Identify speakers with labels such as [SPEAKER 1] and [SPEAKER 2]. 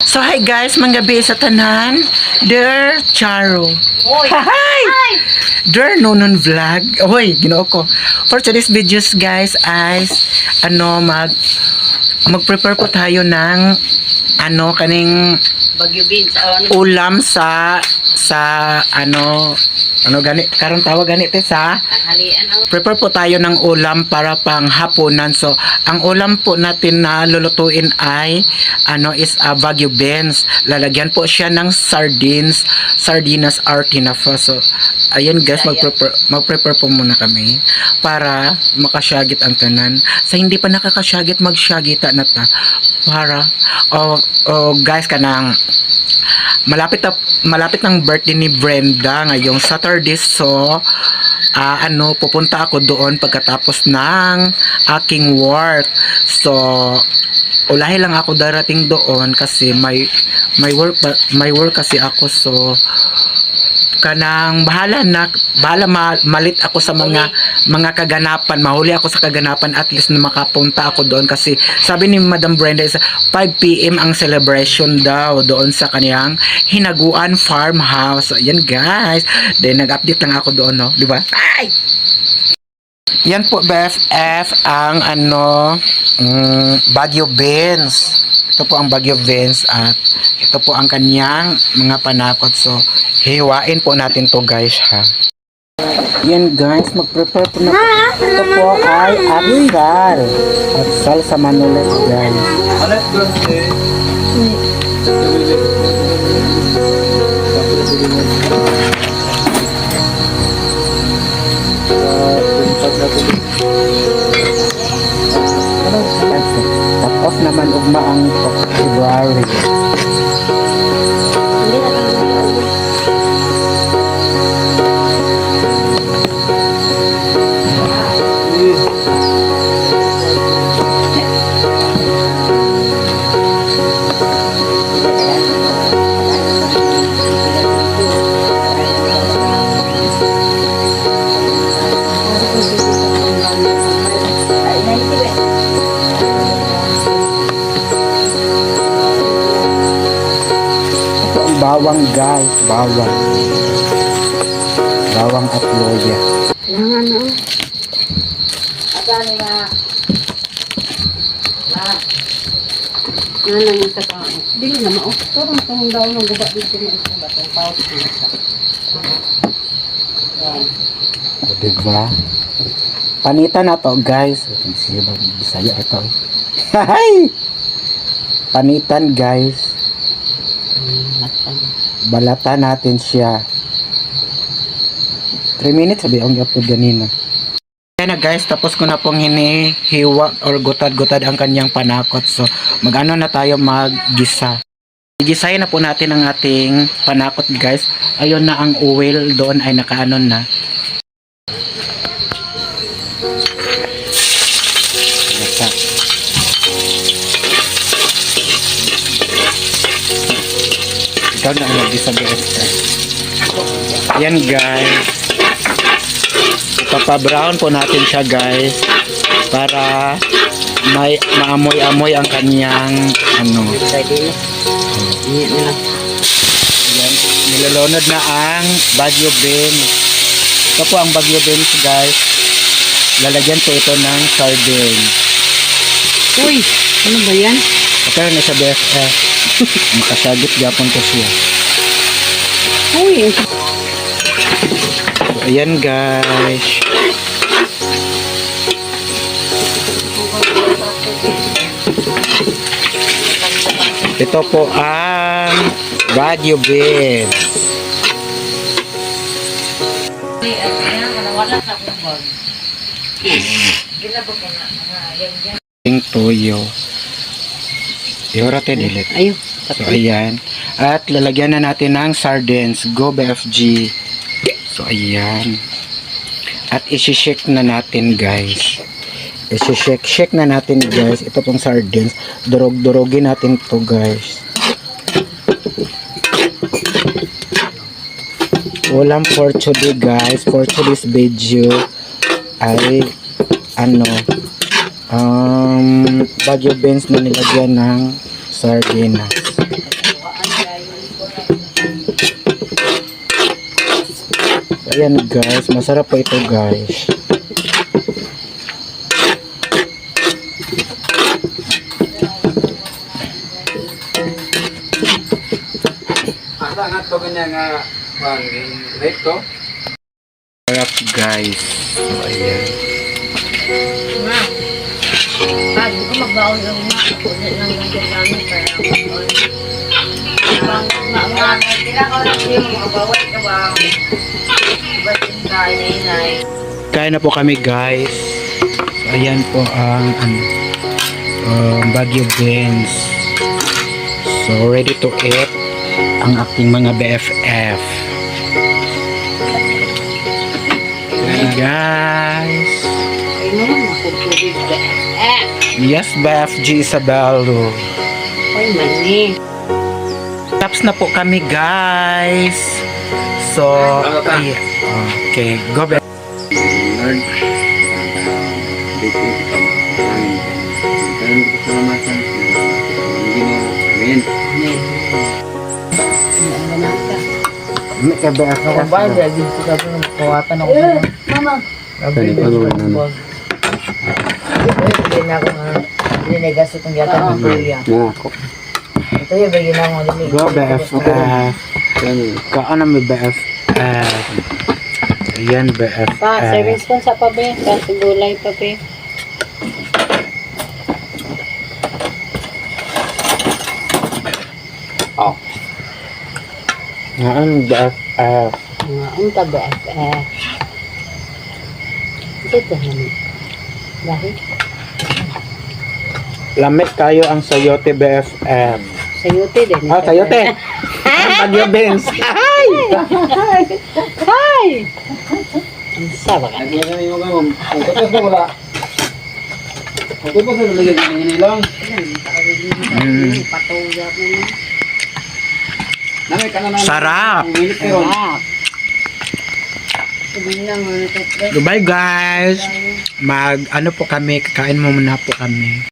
[SPEAKER 1] So hi guys, manggabi sa tanan. Der Charo.
[SPEAKER 2] Hoy!
[SPEAKER 1] Hi! Der Nonon Vlog. Hoy, ginoo ko. For today's videos guys ay ano mag mag-prepare po tayo ng ano kaning
[SPEAKER 2] Bagyo beans. Oh, ano?
[SPEAKER 1] ulam sa sa ano ano gani karong tawag ganito sa
[SPEAKER 2] Tanghalian.
[SPEAKER 1] Prepare po tayo ng ulam para pang hapunan. So, ang ulam po natin na lulutuin ay ano is a Baguio beans. Lalagyan po siya ng sardines, sardinas are tinafa. So, ayun guys, mag-prepare, mag-prepare po muna kami para makasyagit ang tanan. Sa hindi pa nakakasyagit, magsyagita na ta. Para, oh, oh guys, kanang malapit na, malapit ng birthday ni Brenda ngayong Saturday so ah, ano pupunta ako doon pagkatapos ng aking work so ulahi lang ako darating doon kasi may may work may work kasi ako so kanang bahala na bahala ma, malit ako sa mga mga kaganapan. Mahuli ako sa kaganapan at least na makapunta ako doon. Kasi sabi ni Madam Brenda is 5 PM ang celebration daw doon sa kaniyang Hinaguan Farmhouse. So, yan guys. Then nag-update lang ako doon no? Di ba? Ay yan po BFF ang ano mm, Baguio Beans. Ito po ang Baguio Beans at ito po ang kanyang mga panakot. So hiwain po natin to guys ha. Yan guys mag-prepare po na ito po ay atsal atsal sa Manolet guys.
[SPEAKER 3] Alas 12.
[SPEAKER 1] tapos naman ugma ang February bawang guys bawang bawang at loya
[SPEAKER 2] Kailangan na. Agani na. Na. Ano lang yung sa pao? Dili na mao. Torong tong daw ng guba dito na isang batong pao. Yan.
[SPEAKER 1] O, diba? Panitan na to, guys. Sige ba, bisaya ito. Hay! Panitan, guys.
[SPEAKER 2] Matan.
[SPEAKER 1] Balatan natin siya. 3 minutes, sabi ang upload ganina. Kaya na guys, tapos ko na pong hinihiwa or gutad-gutad ang kanyang panakot. So, mag-ano na tayo mag-gisa. Gisayin na po natin ang ating panakot guys. Ayun na ang oil doon ay nakaano na. Ikaw na ang mag-gisa guys. Yan guys. Papa-brown po natin siya guys para may maamoy-amoy ang kanyang ano.
[SPEAKER 2] Pwede na. Hindi nila.
[SPEAKER 1] Yan, nilolonod na ang Baguio beans. Ito po ang Baguio beans guys. Lalagyan po ito ng sardine.
[SPEAKER 2] Uy! Ano ba yan?
[SPEAKER 1] Okay na sa BFF. Makasagit gapon ko siya.
[SPEAKER 2] Uy!
[SPEAKER 1] So, ayan guys. Ito po ang.
[SPEAKER 2] Yan, yan.
[SPEAKER 1] Ting toyo. Iorate dilit.
[SPEAKER 2] Ayun.
[SPEAKER 1] So, ayan. At lalagyan na natin ng sardines. Go BFG. So, ayan. At isi-shake na natin, guys. Isi-shake. Shake na natin, guys. Ito pong sardines. Durog-durogin natin to guys. Ulam for today, guys. For today's video ay ano um, Baguio Benz na nilagyan ng sardinas. So, ayan guys, masarap po ito guys.
[SPEAKER 3] Asa nga to ganyan nga rito?
[SPEAKER 1] Sarap guys. So ayan. Wow.
[SPEAKER 2] Pag ko magbaon ng mga kunin ng ganyan namin kaya Bang mga tira ko lang yung mabawal ka ba? Ba't yung kain na inay?
[SPEAKER 1] Kain na po kami guys. So ayan po ang ano, um, Baguio Beans. So ready to eat ang aking mga BFF. Hey guys.
[SPEAKER 2] Ay naman, makutubig Eh!
[SPEAKER 1] Yes, BFG Isabelo.
[SPEAKER 2] Ay, mani.
[SPEAKER 1] Tapos na po kami guys. So, ay, okay, go.
[SPEAKER 3] Amen.
[SPEAKER 1] May ka BFF.
[SPEAKER 4] Ako ba, dahil ko sabi ng kuwatan ako.
[SPEAKER 2] Mama.
[SPEAKER 4] Sabi ko, hindi na ako nga, hindi na gasto itong yata ng kuya. Ito yung bagay na ako din.
[SPEAKER 1] Go BFF. Kaano may BFF? Ayan BFF.
[SPEAKER 2] Pa, service ko sa pabe. Kasi gulay pabe.
[SPEAKER 1] Naan BFF.
[SPEAKER 2] Mga unta ba? Eh. Ito naman. Dahil
[SPEAKER 1] Lamit kayo ang sayote BFF.
[SPEAKER 2] sayote din.
[SPEAKER 1] Ah, sayote. Ang!
[SPEAKER 2] Ang ka.
[SPEAKER 3] Lagi na yung mga Ang tapos na wala. Ang tapos na lagi ng inilang.
[SPEAKER 1] Mm.
[SPEAKER 2] Patuya mo na.
[SPEAKER 3] Nami ka.
[SPEAKER 1] Sarap.
[SPEAKER 3] Ang.
[SPEAKER 2] Sarap. Sabihin lang mga tatlo.
[SPEAKER 1] Goodbye guys. Mag ano po kami, kakain muna po kami.